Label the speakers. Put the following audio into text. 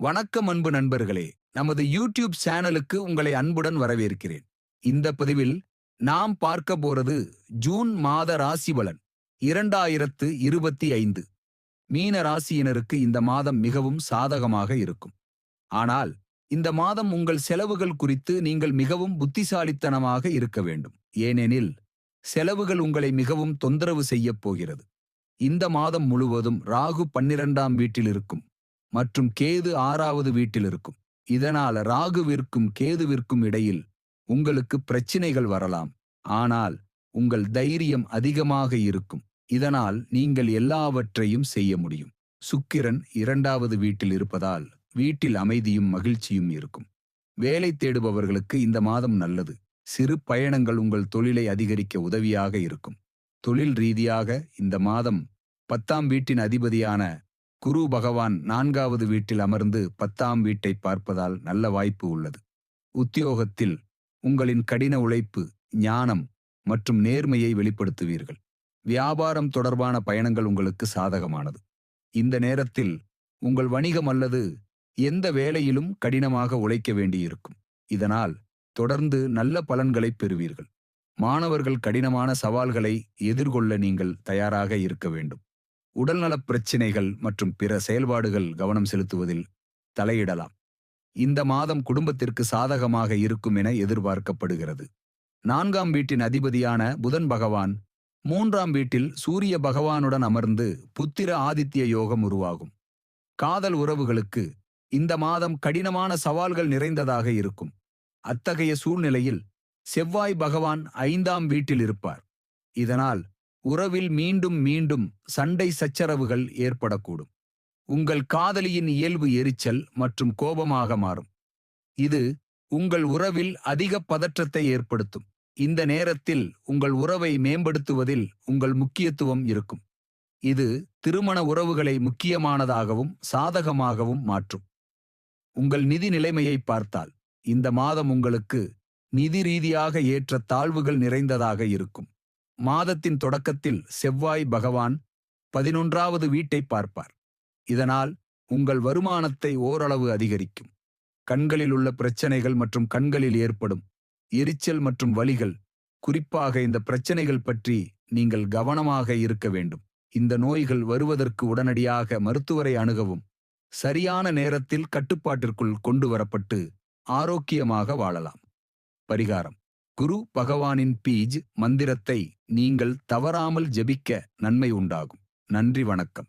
Speaker 1: வணக்கம் அன்பு நண்பர்களே. நமது யூடியூப் சேனலுக்கு உங்களை அன்புடன் வரவேற்கிறேன். இந்த பதிவில் நாம் பார்க்க போறது ஜூன் மாத ராசி பலன் இரண்டாயிரத்து இருபத்தி ஐந்து. மீன ராசியினருக்கு இந்த மாதம் மிகவும் சாதகமாக இருக்கும். ஆனால் இந்த மாதம் உங்கள் செலவுகள் குறித்து நீங்கள் மிகவும் புத்திசாலித்தனமாக இருக்க வேண்டும். ஏனெனில் செலவுகள் உங்களை மிகவும் தொந்தரவு செய்யப் போகிறது. இந்த மாதம் முழுவதும் ராகு பன்னிரண்டாம் வீட்டில் இருக்கும். மற்றும் கேது ஆறாவது வீட்டில் இருக்கும் இதனால் ராகுவிற்கும் கேதுவிற்கும் இடையில் உங்களுக்கு பிரச்சினைகள் வரலாம். ஆனால் உங்கள் தைரியம் அதிகமாக இருக்கும். இதனால் நீங்கள் எல்லாவற்றையும் செய்ய முடியும். சுக்கிரன் இரண்டாவது வீட்டில் இருப்பதால் வீட்டில் அமைதியும் மகிழ்ச்சியும் இருக்கும். வேலை தேடுபவர்களுக்கு இந்த மாதம் நல்லது. சிறு பயணங்கள் உங்கள் தொழிலை அதிகரிக்க உதவியாக இருக்கும். தொழில் ரீதியாக இந்த மாதம் பத்தாம் வீட்டின் அதிபதியான குரு பகவான் நான்காவது வீட்டில் அமர்ந்து பத்தாம் வீட்டை பார்ப்பதால் நல்ல வாய்ப்பு உள்ளது. உத்தியோகத்தில் உங்களின் கடின உழைப்பு ஞானம் மற்றும் நேர்மையை வெளிப்படுத்துவீர்கள். வியாபாரம் தொடர்பான பயணங்கள் உங்களுக்கு சாதகமானது. இந்த நேரத்தில் உங்கள் வணிகம் அல்லது எந்த வேலையிலும் கடினமாக உழைக்க வேண்டியிருக்கும். இதனால் தொடர்ந்து நல்ல பலன்களை பெறுவீர்கள். மாணவர்கள் கடினமான சவால்களை எதிர்கொள்ள நீங்கள் தயாராக இருக்க வேண்டும். உடல்நலப் பிரச்சினைகள் மற்றும் பிற செயல்பாடுகள் கவனம் செலுத்துவதில் தலையிடலாம். இந்த மாதம் குடும்பத்திற்கு சாதகமாக இருக்கும் என எதிர்பார்க்கப்படுகிறது. நான்காம் வீட்டின் அதிபதியான புதன் பகவான் மூன்றாம் வீட்டில் சூரிய பகவானுடன் அமர்ந்து புத்திர ஆதித்ய யோகம் உருவாகும். காதல் உறவுகளுக்கு இந்த மாதம் கடினமான சவால்கள் நிறைந்ததாக இருக்கும். அத்தகைய சூழ்நிலையில் செவ்வாய் பகவான் ஐந்தாம் வீட்டில் இருப்பார். இதனால் உறவில் மீண்டும் மீண்டும் சண்டை சச்சரவுகள் ஏற்படக்கூடும். உங்கள் காதலியின் இயல்பு எரிச்சல் மற்றும் கோபமாக மாறும். இது உங்கள் உறவில் அதிக பதற்றத்தை ஏற்படுத்தும். இந்த நேரத்தில் உங்கள் உறவை மேம்படுத்துவதில் உங்கள் முக்கியத்துவம் இருக்கும். இது திருமண உறவுகளை முக்கியமானதாகவும் சாதகமாகவும் மாற்றும். உங்கள் நிதி நிலைமையை பார்த்தால் இந்த மாதம் உங்களுக்கு நிதி ரீதியாக ஏற்ற தாழ்வுகள் நிறைந்ததாக இருக்கும். மாதத்தின் தொடக்கத்தில் செவ்வாய் பகவான் பதினொன்றாவது வீட்டை பார்ப்பார். இதனால் உங்கள் வருமானத்தை ஓரளவு அதிகரிக்கும். கண்களில் உள்ள பிரச்சனைகள் மற்றும் கண்களில் ஏற்படும் எரிச்சல் மற்றும் வலிகள் குறிப்பாக இந்த பிரச்சனைகள் பற்றி நீங்கள் கவனமாக இருக்க வேண்டும். இந்த நோய்கள் வருவதற்கு உடனடியாக மருத்துவரை அணுகவும் சரியான நேரத்தில் கட்டுப்பாட்டிற்குள் கொண்டு வரப்பட்டு ஆரோக்கியமாக வாழலாம். பரிகாரம். குரு பகவானின் பீஜ் மந்திரத்தை நீங்கள் தவறாமல் ஜபிக்க நன்மை உண்டாகும். நன்றி வணக்கம்.